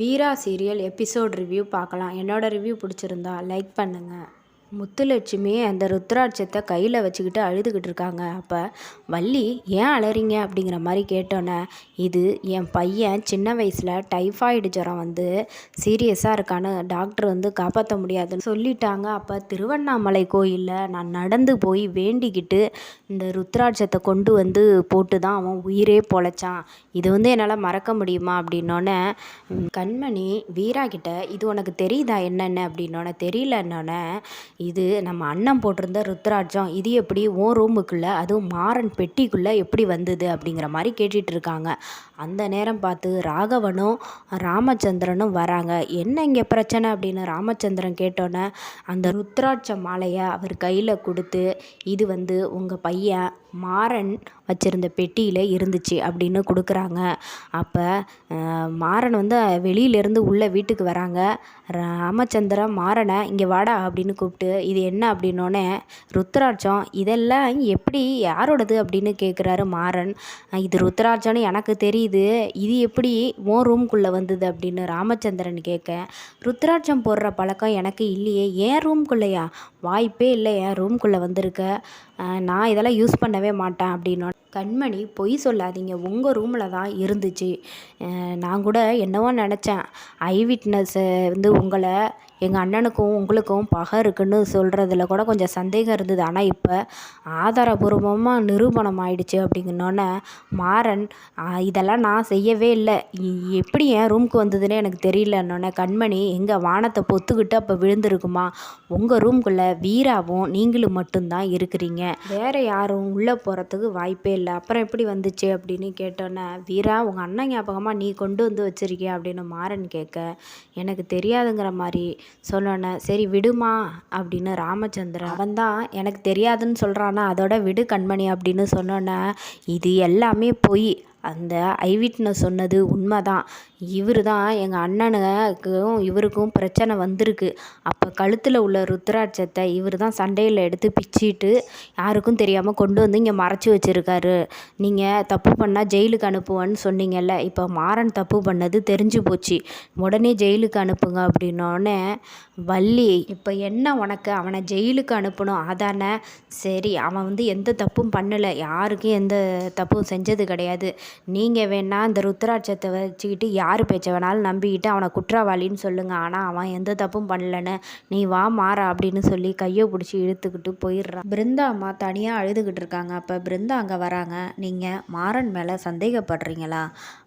வீரா serial episode review பார்க்கலாம். என்னோடய review பிடிச்சிருந்தா லைக் பண்ணுங்கள் முத்துலட்சுமி அந்த ருத்ராட்சத்தை கையில் வச்சுக்கிட்டு அழுதுகிட்டு இருக்காங்க. அப்போ வள்ளி ஏன் அழறீங்க அப்படிங்கிற மாதிரி கேட்டோன்னே இது என் பையன் சின்ன வயசில் டைஃபாய்டு ஜுரம் வந்து சீரியஸாக இருக்கான்னு டாக்டர் வந்து காப்பாற்ற முடியாதுன்னு சொல்லிட்டாங்க. அப்போ திருவண்ணாமலை கோயிலில் நான் நடந்து போய் வேண்டிக்கிட்டு இந்த ருத்ராட்சத்தை கொண்டு வந்து போட்டு தான் அவன் உயிரே பொழைச்சான். இது வந்து என்னால் மறக்க முடியுமா? அப்படின்னோடனே கண்மணி வீரா கிட்ட இது உனக்கு தெரியுதா என்னென்ன? அப்படின்னோடனே தெரியலன்னொன்னே இது நம்ம அண்ணன் போட்டிருந்த ருத்ராட்சம் இது எப்படி ஓ ரூமுக்குள்ளே அதுவும் மாறன் பெட்டிக்குள்ளே எப்படி வந்தது அப்படிங்கிற மாதிரி கேட்டுட்டு இருக்காங்க. அந்த நேரம் பார்த்து ராகவனும் ராமச்சந்திரனும் வராங்க. என்ன இங்கே பிரச்சனை அப்படின்னு ராமச்சந்திரன் கேட்டோன்னே அந்த ருத்ராட்ச மாலையை அவர் கையில் கொடுத்து இது வந்து உங்கள் பையன் மாறன் வச்சுருந்த பெட்டியில் இருந்துச்சு அப்படின்னு கொடுக்குறாங்க. அப்போ மாறன் வந்து வெளியிலேருந்து உள்ளே வீட்டுக்கு வராங்க. ராமச்சந்திரன் மாறனை இங்கே வாடா அப்படின்னு கூப்பிட்டு இது என்ன அப்படின்னோடனே ருத்ராட்சம் இதெல்லாம் எப்படி யாரோடது? அப்படின்னு கேட்குறாரு மாறன். இது ருத்ராட்சம்னு எனக்கு தெரியுது. இது எப்படி ஓ ரூம்குள்ளே வந்தது? அப்படின்னு ராமச்சந்திரன் கேட்க ருத்ராட்சம் போடுற பழக்கம் எனக்கு இல்லையே. ஏன் ரூம்குள்ளேயா வாய்ப்பே இல்லை. என் ரூம்குள்ளே வந்திருக்க? நான் இதெல்லாம் யூஸ் பண்ணவே மாட்டேன். அப்படின்னோட கண்மணி பொய் சொல்லாதீங்க. உங்கள் ரூமில் தான் இருந்துச்சு. நான் கூட என்னவோ நினச்சேன். ஐ விட்னஸ்ஸை வந்து உங்களை எங்கள் அண்ணனுக்கும் உங்களுக்கும் பகை இருக்குன்னு சொல்கிறதுல கூட கொஞ்சம் சந்தேகம் இருந்தது. ஆனால் இப்போ ஆதாரபூர்வமாக நிரூபணம் ஆயிடுச்சு அப்படிங்கனோடனே மாறன் இதெல்லாம் நான் செய்யவே இல்லை. எப்படி என் ரூமுக்கு வந்ததுன்னே எனக்கு தெரியலன்னொன்னே கண்மணி எங்கள் வானத்தை பொத்துக்கிட்டு அப்போ விழுந்திருக்குமா? உங்கள் ரூம்குள்ளே வீராவும் நீங்களும் மட்டும்தான் இருக்கிறீங்க. வேறு யாரும் உள்ளே போகிறதுக்கு வாய்ப்பே இல்லை. அப்புறம் எப்படி வந்துச்சு அப்படின்னு கேட்டோன்னே வீரா உங்கள் அண்ணன் ஞாபகமாக நீ கொண்டு வந்து வச்சுருக்கிய? அப்படின்னு மாறன் கேட்க எனக்கு தெரியாதுங்கிற மாதிரி சொன்னோன்னே சரி விடுமா? அப்படின்னு ராமச்சந்திரன் அவன் தான் எனக்கு தெரியாதுன்னு சொல்கிறான்னா அதோட விடு கண்மணி அப்படின்னு சொன்னோன்னே இது எல்லாமே பொய். அந்த ஐ விட்னஸ் சொன்னது உண்மை தான் இவர் தான் எங்கள் அண்ணனுக்கும் இவருக்கும் பிரச்சனை வந்திருக்கு. அப்போ கழுத்தில் உள்ள ருத்ராட்சத்தை இவர் தான் சண்டையில் எடுத்து பிச்சிட்டு யாருக்கும் தெரியாமல் கொண்டு வந்து இங்கே மறைச்சி வச்சுருக்காரு. நீங்கள் தப்பு பண்ணால் ஜெயிலுக்கு அனுப்புவேன்னு சொன்னீங்கல்ல இப்போ மாறன் தப்பு பண்ணது தெரிஞ்சு போச்சு. உடனே ஜெயிலுக்கு அனுப்புங்க அப்படின்னோடனே வள்ளி இப்போ என்ன உனக்கு? அவனை ஜெயிலுக்கு அனுப்பணும். அதானே சரி அவன் வந்து எந்த தப்பும் பண்ணலை. யாருக்கும் எந்த தப்பும் செஞ்சது கிடையாது. நீங்கள் வேணால் இந்த ருத்ராட்சத்தை வச்சுக்கிட்டு யார் பேச்ச வேணாலும் நம்பிக்கிட்டு அவனை குற்றவாளின்னு சொல்லுங்கள் ஆனால் அவன் எந்த தப்பும் பண்ணலன்னு நீ வா மாறா அப்படின்னு சொல்லி கையை பிடிச்சி இழுத்துக்கிட்டு போயிடுறான். பிருந்தா அம்மா தனியாக அழுதுகிட்டு இருக்காங்க. அப்போ பிருந்தா அங்கே வராங்க. நீங்கள் மாறன் மேலே சந்தேகப்படுறீங்களா?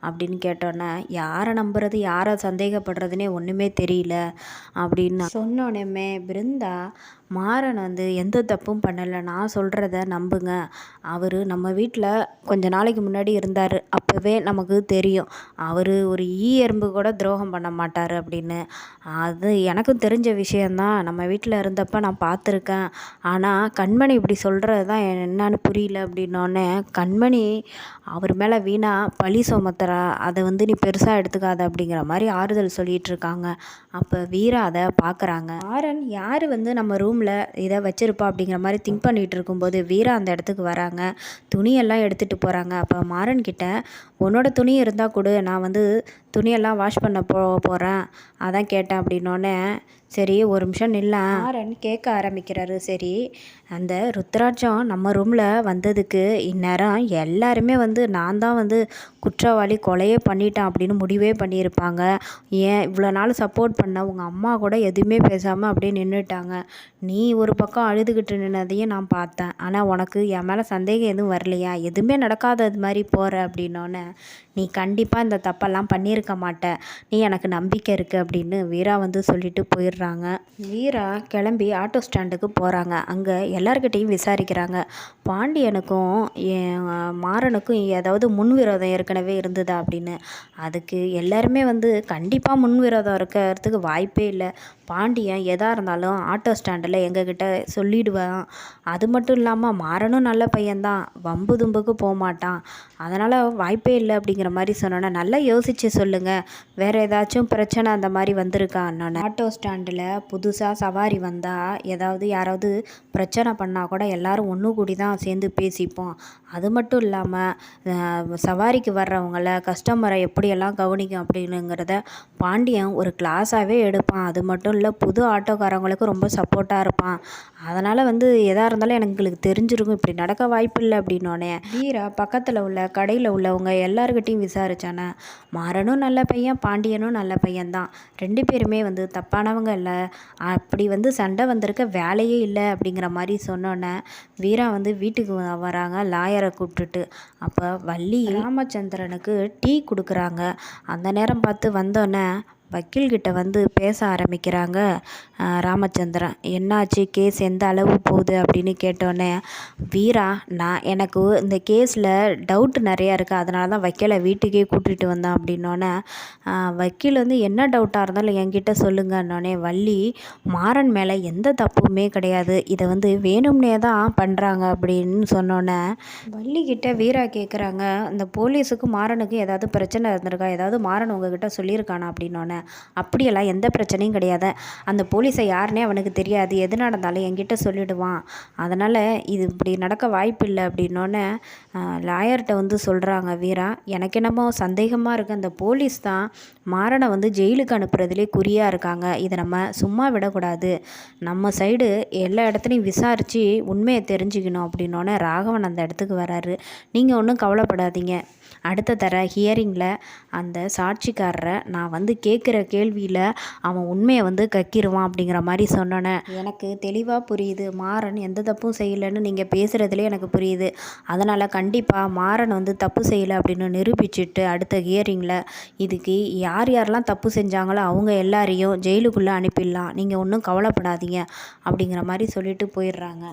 அப்படின்னு கேட்டோன்னே யாரை நம்புறது யாரை சந்தேகப்படுறதுனே ஒன்றுமே தெரியல அப்படின்னு சொன்னோடனே பிருந்தா மாறன் வந்து எந்த தப்பும் பண்ணலை. நான் சொல்கிறத நம்புங்க. அவர் நம்ம வீட்டில் கொஞ்ச நாளைக்கு முன்னாடி இருந்தார். அப்போவே நமக்கு தெரியும். அவர் ஒரு ஈ எறும்பு கூட துரோகம் பண்ண மாட்டார் அப்படின்னு. அது எனக்கும் தெரிஞ்ச விஷயந்தான் நம்ம வீட்டில் இருந்தப்போ நான் பார்த்துருக்கேன். ஆனால் கண்மணி இப்படி சொல்கிறது தான் என்னன்னு புரியல அப்படின்னோடனே கண்மணி அவர் மேலே வீணாக பழி சுமத்துறா. அதை வந்து நீ பெருசாக எடுத்துக்காத அப்படிங்கிற மாதிரி ஆறுதல் சொல்லிகிட்டு இருக்காங்க. அப்போ வீரா அதை பார்க்குறாங்க ஆரன் யார் வந்து நம்ம ரூமில் இதை வச்சுருப்பா? அப்படிங்கிற மாதிரி திங்க் பண்ணிகிட்டு இருக்கும்போது வீரா அந்த இடத்துக்கு வராங்க. துணியெல்லாம் எடுத்துகிட்டு போகிறாங்க அப்போ மாறன் கிட்ட உன்னோட துணி இருந்தால் கொடு. நான் வந்து துணியெல்லாம் வாஷ் பண்ண போ போகிறேன் அதான் கேட்டேன் அப்படின்னோடனே சரி ஒரு நிமிஷம் நில்ல. ஆரன் கேட்க ஆரம்பிக்கிறாரு. சரி அந்த ருத்ராட்சம் நம்ம ரூமில் வந்ததுக்கு இந்நேரம் எல்லாருமே வந்து நான் தான் வந்து குற்றவாளி கொலையே பண்ணிட்டேன் அப்படின்னு முடிவே பண்ணியிருப்பாங்க. ஏன் இவ்வளோ நாள் சப்போர்ட் பண்ண உங்கள் அம்மா கூட எதுவுமே பேசாமல் அப்படியே நின்றுட்டாங்க நீ ஒரு பக்கம் அழுதுகிட்டு நின்னதையும் நான் பார்த்தேன். ஆனால் உனக்கு என் மேலே சந்தேகம் எதுவும் வரலையா? எதுவுமே நடக்காதது மாதிரி போகிற அப்படின்னோடனே நீ கண்டிப்பாக இந்த தப்பெல்லாம் பண்ணியிருக்க மாட்ட. நீ எனக்கு நம்பிக்கை இருக்குது அப்படின்னு வீரா வந்து சொல்லிட்டு போயிடுறாங்க. வீரா கிளம்பி ஆட்டோ ஸ்டாண்டுக்கு போகிறாங்க அங்கே எல்லார்கிட்டையும் விசாரிக்கிறாங்க. பாண்டியனுக்கும் மாறனுக்கும் ஏதாவது முன்விரோதம் ஏற்கனவே இருந்ததா அப்படின்னு. அதுக்கு எல்லாருமே வந்து கண்டிப்பாக முன்விரோதம் இருக்கிறதுக்கு வாய்ப்பே இல்லை. பாண்டியன் எதாக இருந்தாலும் ஆட்டோ ஸ்டாண்டில் எங்கக்கிட்ட சொல்லிடுவான். அது மட்டும் இல்லாமல் மாறனும் நல்ல பையன்தான். வம்பு தும்புக்கு போக மாட்டான் அதனால் வாய்ப்பே இல்லை அப்படிங்கிற மாதிரி சொன்னோன்னே நல்லா யோசித்து சொல்லுங்கள் வேறு ஏதாச்சும் பிரச்சனை அந்த மாதிரி வந்திருக்கான்னு ஆட்டோ ஸ்டாண்டில் புதுசாக சவாரி வந்தால் ஏதாவது யாராவது பிரச்சனை பண்ணால் கூட எல்லாரும் ஒன்று கூடி தான் சேர்ந்து பேசிப்போம். அது மட்டும் இல்லாமல் சவாரிக்கு வர்றவங்கள கஸ்டமரை எப்படியெல்லாம் கவனிக்கும் அப்படிங்கிறத பாண்டியன் ஒரு கிளாஸாகவே எடுப்பான். அது மட்டும் இல்லை புது ஆட்டோக்காரங்களுக்கு ரொம்ப சப்போர்ட்டாக இருப்பான். அதனால் வந்து எதாக இருந்தாலும் எங்களுக்கு தெரிஞ்சிருக்கும். இப்படி நடக்க வாய்ப்பில்லை அப்படின்னோடனே வீரா பக்கத்தில் உள்ள கடையில் உள்ளவங்க எல்லாருக்கிட்டையும் விசாரித்தானே மாறனும் நல்ல பையன் பாண்டியனும் நல்ல பையன்தான். ரெண்டு பேருமே வந்து தப்பானவங்க இல்லை. அப்படி வந்து சண்டை வந்திருக்க வேலையே இல்லை அப்படிங்கிற மாதிரி சொன்னோன்னே வீரா வந்து வீட்டுக்கு வ- வராங்க லாயரை கூப்பிட்டுட்டு. அப்போ வள்ளி ராமச்சந்திரனுக்கு டீ கொடுக்குறாங்க. அந்த நேரம் பார்த்து வந்தோன்னே வக்கீல்கிட்ட வந்து பேச ஆரம்பிக்கிறாங்க ராமச்சந்திரன். என்னாச்சு? கேஸ் எந்த அளவு போகுது? அப்படின்னு கேட்டோன்னே வீரா நான் எனக்கு இந்த கேஸில் டவுட் நிறையா இருக்குது அதனால தான் வக்கீலை வீட்டுக்கே கூட்டிகிட்டு வந்தேன். அப்படின்னோடனே வக்கீல் வந்து என்ன டவுட்டாக இருந்தாலும் என்கிட்ட சொல்லுங்கன்னொடனே வள்ளி மாறன் மேலே எந்த தப்புமே கிடையாது. இதை வந்து வேணும்னே தான் பண்ணுறாங்க அப்படின்னு சொன்னோன்னே வள்ளிக்கிட்ட வீரா கேட்குறாங்க இந்த போலீஸுக்கு மாறனுக்கு ஏதாவது பிரச்சனை இருந்திருக்கா? ஏதாவது மாறன் உங்ககிட்ட சொல்லியிருக்கானா? அப்படின்னோடனே அப்படியெல்லாம் எந்த பிரச்சனையும் கிடையாது. அந்த போலீஸை யாருனே அவனுக்கு தெரியாது. எது நடந்தாலும் என்கிட்ட சொல்லிடுவான். அதனால் இது இப்படி நடக்க வாய்ப்பு இல்லை அப்படின்னோடனே லாயர்கிட்ட வந்து சொல்கிறாங்க வீரா. எனக்கு என்னமோ சந்தேகமாக இருக்குது அந்த போலீஸ் தான் மாறனை வந்து ஜெயிலுக்கு அனுப்புறதுலே குறியாக இருக்காங்க. இதை நம்ம சும்மா விடக்கூடாது. நம்ம சைடு எல்லா இடத்துலையும் விசாரித்து உண்மையை தெரிஞ்சுக்கணும் அப்படின்னோடனே ராகவன் அந்த இடத்துக்கு வராரு. நீங்கள் ஒன்றும் கவலைப்படாதீங்க. அடுத்த தர ஹியரிங்கில் அந்த சாட்சிக்காரரை நான் வந்து கேட்குற கேள்வியில் அவன் உண்மையை வந்து கக்கிடுவான் அப்படிங்கிற மாதிரி சொன்னோன்னே எனக்கு தெளிவாக புரியுது. மாறன் எந்த தப்பும் செய்யலைன்னு நீங்கள் பேசுகிறதுலே எனக்கு புரியுது. அதனால் கண்டிப்பாக மாறன் வந்து தப்பு செய்யலை அப்படின்னு நிரூபிச்சுட்டு அடுத்த ஹியரிங்கில் இதுக்கு யார் யாரெல்லாம் தப்பு செஞ்சாங்களோ அவங்க எல்லாரையும் ஜெயிலுக்குள்ளே அனுப்பிடலாம். நீங்கள் ஒன்றும் கவலைப்படாதீங்க அப்படிங்கிற மாதிரி சொல்லிட்டு போயிடுறாங்க.